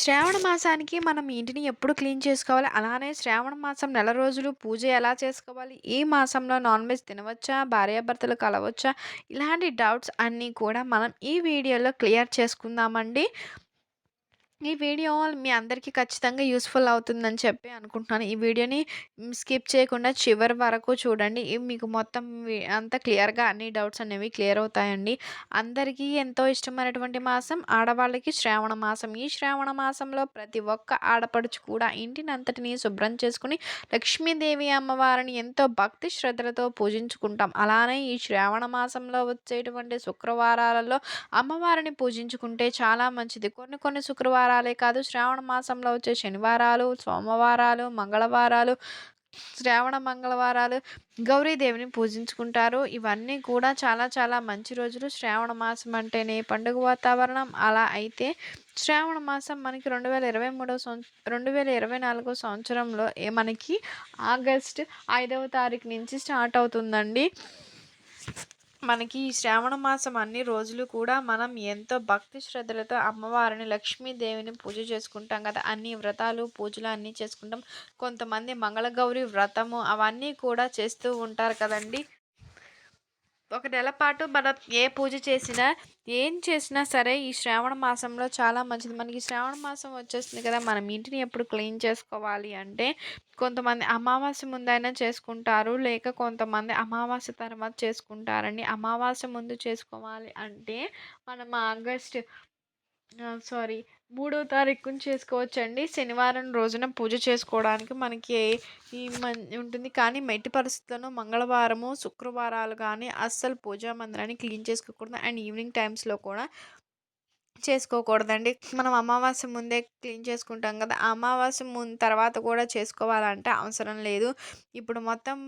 శ్రావణ మాసానికి మనం ఇంటిని ఎప్పుడు క్లీన్ చేసుకోవాలి? అలానే శ్రావణ మాసం నెల రోజులు పూజ ఎలా చేసుకోవాలి? ఈ మాసంలో నాన్ వెజ్ తినవచ్చా? భార్యాభర్తలు కలవచ్చా? ఇలాంటి డౌట్స్ అన్నీ కూడా మనం ఈ వీడియోలో క్లియర్ చేసుకుందామండి. ఈ వీడియో మీ అందరికీ ఖచ్చితంగా యూస్‌ఫుల్ అవుతుందని చెప్పి అనుకుంటున్నాను. ఈ వీడియోని స్కిప్ చేయకుండా చివరి వరకు చూడండి. మీకు మొత్తం అంత క్లియర్‌గా అన్ని డౌట్స్ అనేవి క్లియర్ అవుతాయండి. అందరికీ ఎంతో ఇష్టమైనటువంటి మాసం ఆడవాళ్ళకి శ్రావణ మాసం. ఈ శ్రావణ మాసంలో ప్రతి ఒక్క ఆడపడుచు కూడా ఇంటినంతటిని శుభ్రం చేసుకుని లక్ష్మీదేవి అమ్మవారిని ఎంతో భక్తి శ్రద్ధలతో పూజించుకుంటాం. అలానే ఈ శ్రావణ మాసంలో వచ్చేటువంటి శుక్రవారాలలో అమ్మవారిని పూజించుకుంటే చాలా మంచిది. కొన్ని కొన్ని శుక్రవారాలు కాదు శ్రావణ మాసంలో వచ్చే శనివారాలు, సోమవారాలు, మంగళవారాలు, శ్రావణ మంగళవారాలు గౌరీదేవిని పూజించుకుంటారు. ఇవన్నీ కూడా చాలా చాలా మంచి రోజులు. శ్రావణ మాసం అంటేనే పండుగ వాతావరణం. అలా అయితే శ్రావణ మాసం మనకి 2023 సంవ 2024 సంవత్సరంలో మనకి ఆగస్ట్ ఐదవ తారీఖు నుంచి స్టార్ట్ అవుతుందండి. మనకి ఈ శ్రావణ మాసం అన్ని రోజులు కూడా మనం ఎంతో భక్తి శ్రద్ధలతో అమ్మవారిని లక్ష్మీదేవిని పూజ చేసుకుంటాం కదా! అన్ని వ్రతాలు, పూజలు అన్నీ చేసుకుంటాం. కొంతమంది మంగళగౌరి వ్రతము అవన్నీ కూడా చేస్తూ ఉంటారు కదండీ! ఒక నెల పాటు మనం ఏ పూజ చేసినా, ఏం చేసినా సరే ఈ శ్రావణ మాసంలో చాలా మంచిది. మనకి శ్రావణ మాసం వచ్చేస్తుంది కదా! మనం ఇంటిని ఎప్పుడు క్లీన్ చేసుకోవాలి అంటే కొంతమంది అమావాస్య ముందైనా చేసుకుంటారు. లేక కొంతమంది అమావాస్య తర్వాత చేసుకుంటారండి. అమావాస్య ముందు చేసుకోవాలి అంటే మనం ఆగస్ట్ సారీ మూడో తారీఖున చేసుకోవచ్చండి. శనివారం రోజున పూజ చేసుకోవడానికి మనకి ఈ ఉంటుంది. కానీ మెట్టి పరిస్థితులను మంగళవారము, శుక్రవారాలు కానీ అస్సలు పూజా మందిరాన్ని క్లీన్ చేసుకోకూడదు. అండ్ ఈవినింగ్ టైమ్స్‌లో కూడా చేసుకోకూడదండి. మనం అమావాస్య ముందే క్లీన్ చేసుకుంటాం కదా! అమావాస్య ముందు తర్వాత కూడా చేసుకోవాలంటే అవసరం లేదు. ఇప్పుడు మొత్తం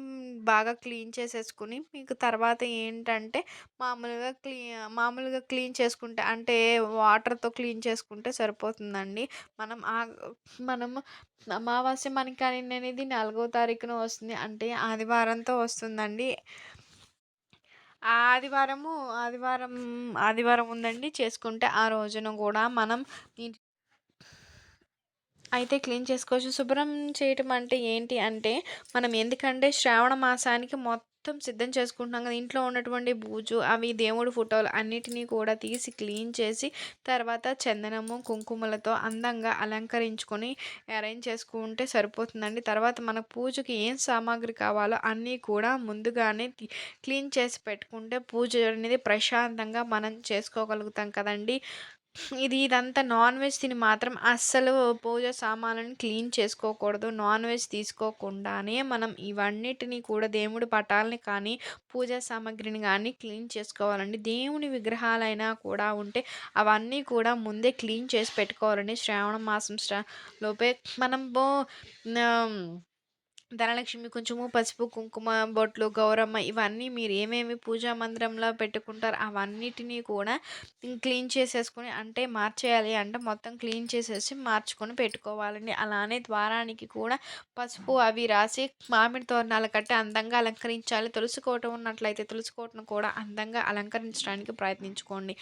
బాగా క్లీన్ చేసేసుకుని మీకు తర్వాత ఏంటంటే మామూలుగా క్లీ మామూలుగా క్లీన్ చేసుకుంటే అంటే వాటర్‌తో క్లీన్ చేసుకుంటే సరిపోతుందండి. మనం ఆ మనం అమావాస్య మనకి అనేది నాలుగో తారీఖున వస్తుంది. అంటే ఆదివారంతో వస్తుందండి. ఆ ఆదివారము ఆదివారం ఆదివారం ఉందండి చేసుకుంటే ఆ రోజున కూడా మనం అయితే క్లీన్ చేసుకోవచ్చు. శుభ్రం చేయటం అంటే ఏంటి అంటే మనం ఎందుకంటే శ్రావణ మాసానికి మొత్తం మొత్తం సిద్ధం చేసుకుంటున్నాం కదా! ఇంట్లో ఉన్నటువంటి బూజు అవి దేవుడు ఫోటోలు అన్నిటిని కూడా తీసి క్లీన్ చేసి తర్వాత చందనము, కుంకుమలతో అందంగా అలంకరించుకొని అరేంజ్ చేసుకుంటే సరిపోతుందండి. తర్వాత మన పూజకి ఏం సామాగ్రి కావాలో అన్నీ కూడా ముందుగానే క్లీన్ చేసి పెట్టుకుంటే పూజ అనేది ప్రశాంతంగా మనం చేసుకోగలుగుతాం కదండీ! ఇది ఇదంతా నాన్ వెజ్ తిని మాత్రం అస్సలు పూజ సామాన్లను క్లీన్ చేసుకోకూడదు. నాన్ వెజ్ తీసుకోకుండానే మనం ఇవన్నిటిని కూడా దేవుడి పటాలని కానీ, పూజా సామాగ్రిని కానీ క్లీన్ చేసుకోవాలండి. దేవుని విగ్రహాలైనా కూడా ఉంటే అవన్నీ కూడా ముందే క్లీన్ చేసి పెట్టుకోవాలండి. శ్రావణ మాసం లోపే మనం బో ధనలక్ష్మి కొంచెము పసుపు, కుంకుమ, బొట్లు, గౌరమ్మ ఇవన్నీ మీరు ఏమేమి పూజా మందిరంలో పెట్టుకుంటారు అవన్నిటిని కూడా క్లీన్ చేసేసుకొని అంటే మార్చేయాలి అంటే మొత్తం క్లీన్ చేసేసి మార్చుకొని పెట్టుకోవాలండి. అలానే ద్వారానికి కూడా పసుపు అవి రాసి మామిడి తోరణాలు కట్టి అందంగా అలంకరించాలి. తులసి కోట ఉన్నట్లయితే తులసి కోటను కూడా అందంగా అలంకరించడానికి ప్రయత్నించుకోండి.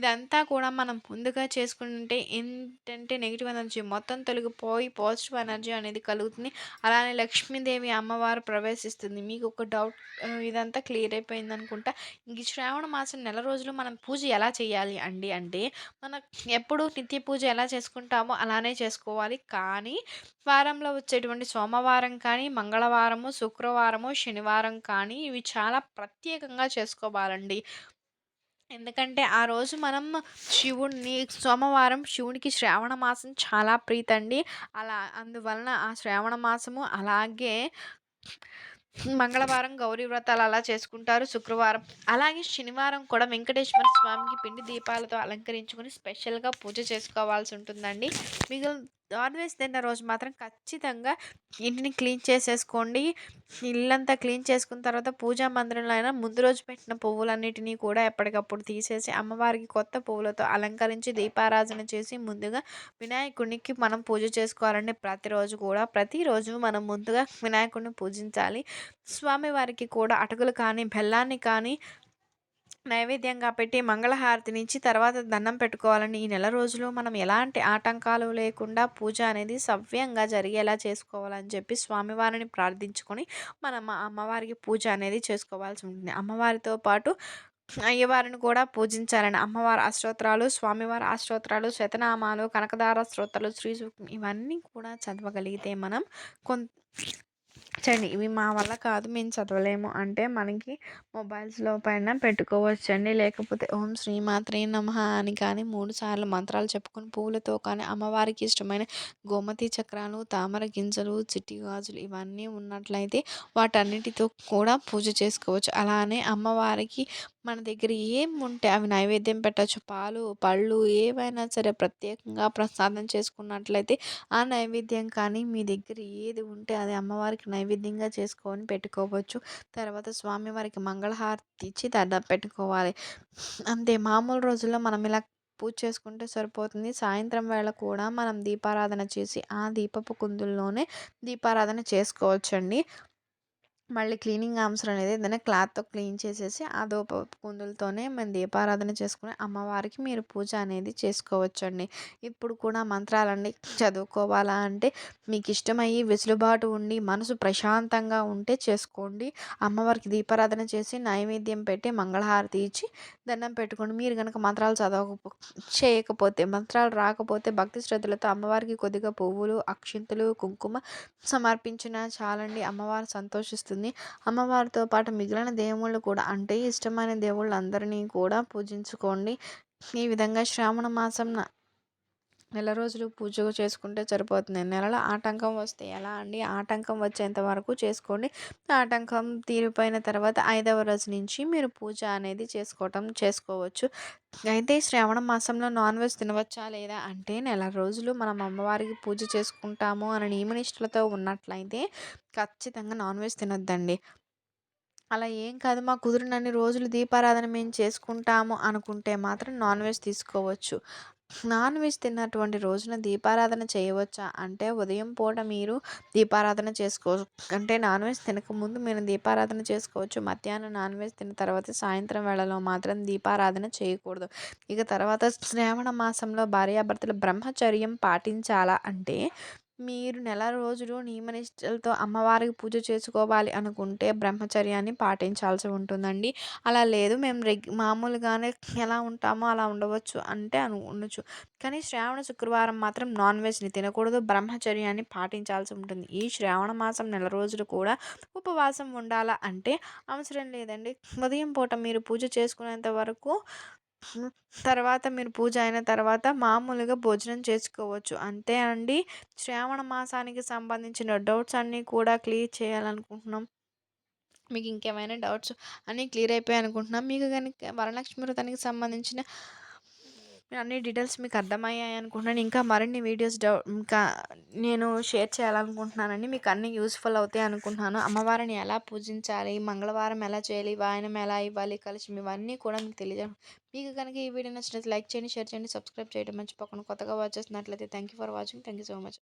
ఇదంతా కూడా మనం ముందుగా చేసుకుంటే ఏంటంటే నెగిటివ్ ఎనర్జీ మొత్తం తొలగిపోయి పాజిటివ్ ఎనర్జీ అనేది కలుగుతుంది. అలానే లక్ష్మి లక్ష్మీదేవి అమ్మవారు ప్రవేశిస్తుంది. మీకు ఒక డౌట్ ఇదంతా క్లియర్ అయిపోయిందనుకుంటా. ఇంక శ్రావణ మాసం నెల రోజులు మనం పూజ ఎలా చేయాలి అండి అంటే మనం ఎప్పుడు నిత్య పూజ ఎలా చేసుకుంటామో అలానే చేసుకోవాలి. కానీ వారంలో వచ్చేటువంటి సోమవారం కానీ, మంగళవారము, శుక్రవారము, శనివారం కానీ ఇవి చాలా ప్రత్యేకంగా చేసుకోవాలండి. ఎందుకంటే ఆ రోజు మనం శివుణ్ణి సోమవారం శివునికి శ్రావణ మాసం చాలా ప్రీతండి. అలా అందువలన ఆ శ్రావణ మాసము అలాగే మంగళవారం గౌరీ వ్రతాలు అలా చేసుకుంటారు. శుక్రవారం అలాగే శనివారం కూడా వెంకటేశ్వర స్వామికి పిండి దీపాలతో అలంకరించుకొని స్పెషల్‌గా పూజ చేసుకోవాల్సి ఉంటుందండి. మిగిలిన నాన్ వెజ్ తిన్న రోజు మాత్రం ఖచ్చితంగా ఇంటిని క్లీన్ చేసేసుకోండి. ఇల్లంతా క్లీన్ చేసుకున్న తర్వాత పూజా మందిరంలో అయినా ముందు రోజు పెట్టిన పువ్వులన్నిటినీ కూడా ఎప్పటికప్పుడు తీసేసి అమ్మవారికి కొత్త పువ్వులతో అలంకరించి దీపారాధన చేసి ముందుగా వినాయకునికి మనం పూజ చేసుకోవాలండి. ప్రతిరోజు కూడా ప్రతిరోజు మనం ముందుగా వినాయకుడిని పూజించాలి. స్వామివారికి కూడా అటుకులు కానీ, బెల్లాన్ని కానీ నైవేద్యంగా పెట్టి మంగళహారతినిచ్చి తర్వాత దండం పెట్టుకోవాలని ఈ నెల రోజులు మనం ఎలాంటి ఆటంకాలు లేకుండా పూజ అనేది సవ్యంగా జరిగేలా చేసుకోవాలని చెప్పి స్వామివారిని ప్రార్థించుకొని మనం అమ్మవారికి పూజ అనేది చేసుకోవాల్సి ఉంటుంది. అమ్మవారితో పాటు అయ్యవారిని కూడా పూజించాలని అమ్మవారి అష్టోత్తరాలు, స్వామివారి అష్టోత్తరాలు, శతనామాలు, కనకదార స్తోత్రాలు, శ్రీ ఇవన్నీ కూడా చదవగలిగితే మనం కొం చండి ఇవి మా వల్ల కాదు మేము చదవలేము. అంటే మనకి మొబైల్స్లో పైన పెట్టుకోవచ్చండి. లేకపోతే ఓం శ్రీమాత్రే నమ అని కానీ మూడు సార్లు మంత్రాలు చెప్పుకొని పువ్వులతో కానీ అమ్మవారికి ఇష్టమైన గోమతి చక్రాలు తామర గింజలు చిట్టి గాజులు ఇవన్నీ ఉన్నట్లయితే వాటన్నిటితో కూడా పూజ చేసుకోవచ్చు. అలానే అమ్మవారికి మన దగ్గర ఏం ఉంటే అవి నైవేద్యం పెట్టచ్చు పాలు పళ్ళు ఏవైనా సరే ప్రత్యేకంగా ప్రసాదం చేసుకున్నట్లయితే ఆ నైవేద్యం కానీ మీ దగ్గర ఏది ఉంటే అది అమ్మవారికి నైవేద్యంగా చేసుకొని పెట్టుకోవచ్చు. తర్వాత స్వామివారికి మంగళహారతి ఇచ్చి దండం పెట్టుకోవాలి. అంతే మామూలు రోజుల్లో మనం ఇలా పూజ చేసుకుంటే సరిపోతుంది. సాయంత్రం వేళ కూడా మనం దీపారాధన చేసి ఆ దీపపు కుందుల్లోనే దీపారాధన చేసుకోవచ్చండి. మళ్ళీ క్లీనింగ్ అవసరం లేదు ఏదైనా క్లాత్తో క్లీన్ చేసేసి ఆ దూప కుందులతోనే మేము దీపారాధన చేసుకుని అమ్మవారికి మీరు పూజ అనేది చేసుకోవచ్చండి. ఇప్పుడు కూడా మంత్రాలన్నీ చదువుకోవాలా అంటే మీకు ఇష్టమయ్యి వెసులుబాటు ఉండి మనసు ప్రశాంతంగా ఉంటే చేసుకోండి. అమ్మవారికి దీపారాధన చేసి నైవేద్యం పెట్టి మంగళహారతి ఇచ్చి దండం పెట్టుకోండి. మీరు కనుక మంత్రాలు చదవకపో చేయకపోతే మంత్రాలు రాకపోతే భక్తి శ్రద్ధలతో అమ్మవారికి కొద్దిగా పువ్వులు అక్షింతలు కుంకుమ సమర్పించిన చాలండి. అమ్మవారు సంతోషిస్తుంది. అమ్మవారితో పాటు మిగిలిన దేవుళ్ళు కూడా అంటే ఇష్టమైన దేవుళ్ళందరినీ కూడా పూజించుకోండి. ఈ విధంగా శ్రావణ మాసం నెల రోజులు పూజ చేసుకుంటే సరిపోతుంది. నెలలో ఆటంకం వస్తే ఎలా అండి? ఆటంకం వచ్చేంత వరకు చేసుకోండి. ఆటంకం తీరిపోయిన తర్వాత ఐదవ రోజు నుంచి మీరు పూజ అనేది చేసుకోవటం చేసుకోవచ్చు. అయితే శ్రావణ మాసంలో నాన్ వెజ్ తినవచ్చా లేదా అంటే నెల రోజులు మనం అమ్మవారికి పూజ చేసుకుంటాము అని నియమనిష్టలతో ఉన్నట్లయితే ఖచ్చితంగా నాన్ వెజ్ తినొద్దండి. అలా ఏం కాదు. మా కుదిరినన్ని రోజులు దీపారాధన మేము చేసుకుంటాము అనుకుంటే మాత్రం నాన్ వెజ్ తీసుకోవచ్చు. నాన్ వెజ్ తిన్నటువంటి రోజున దీపారాధన చేయవచ్చా? అంటే ఉదయం పూట మీరు దీపారాధన చేసుకోవచ్చు అంటే నాన్ వెజ్ తినకముందు మీరు దీపారాధన చేసుకోవచ్చు. మధ్యాహ్నం నాన్ వెజ్ తిన్న తర్వాత సాయంత్రం వేళలో మాత్రం దీపారాధన చేయకూడదు. ఇక తర్వాత శ్రావణ మాసంలో భార్యాభర్తలు బ్రహ్మచర్యం పాటించాలా అంటే మీరు నెల రోజులు నియమనిష్టలతో అమ్మవారికి పూజ చేసుకోవాలి అనుకుంటే బ్రహ్మచర్యాన్ని పాటించాల్సి ఉంటుందండి. అలా లేదు. మేము రెగ్ మామూలుగానే ఎలా ఉంటామో అలా ఉండవచ్చు అంటే అను ఉండొచ్చు. కానీ శ్రావణ శుక్రవారం మాత్రం నాన్ వెజ్ని తినకూడదు. బ్రహ్మచర్యాన్ని పాటించాల్సి ఉంటుంది. ఈ శ్రావణ మాసం నెల రోజులు కూడా ఉపవాసం ఉండాలా అంటే అవసరం లేదండి. ఉదయం పూట మీరు పూజ చేసుకునేంత వరకు తర్వాత మీరు పూజ అయిన తర్వాత మామూలుగా భోజనం చేసుకోవచ్చు. అంతే అండి. శ్రావణ మాసానికి సంబంధించిన డౌట్స్ అన్నీ కూడా క్లియర్ చేయాలనుకుంటున్నాం. మీకు ఇంకేమైనా డౌట్స్ అన్నీ క్లియర్ అయిపోయాయి అనుకుంటున్నాం మీకు కనుక వరలక్ష్మి వ్రతానికి సంబంధించిన అన్ని డీటెయిల్స్ మీకు అర్థమయ్యాయి అనుకుంటున్నాను. ఇంకా మరిన్ని వీడియోస్ డౌ ఇంకా నేను షేర్ చేయాలనుకుంటున్నానండి మీకు అన్ని యూస్ఫుల్ అవుతాయి అనుకుంటున్నాను. అమ్మవారిని ఎలా పూజించాలి మంగళవారం ఎలా చేయాలి వాయనం ఎలా ఇవ్వాలి కలిసి ఇవన్నీ కూడా మీకు తెలియజే మీకు కనుక ఈ వీడియో నచ్చినట్లయితే లైక్ చేయండి షేర్ చేయండి సబ్స్క్రైబ్ చేయడం మర్చిపోకుండా కొత్తగా వాచ్ చేస్తున్నట్లయితే thank you for watching thank you so much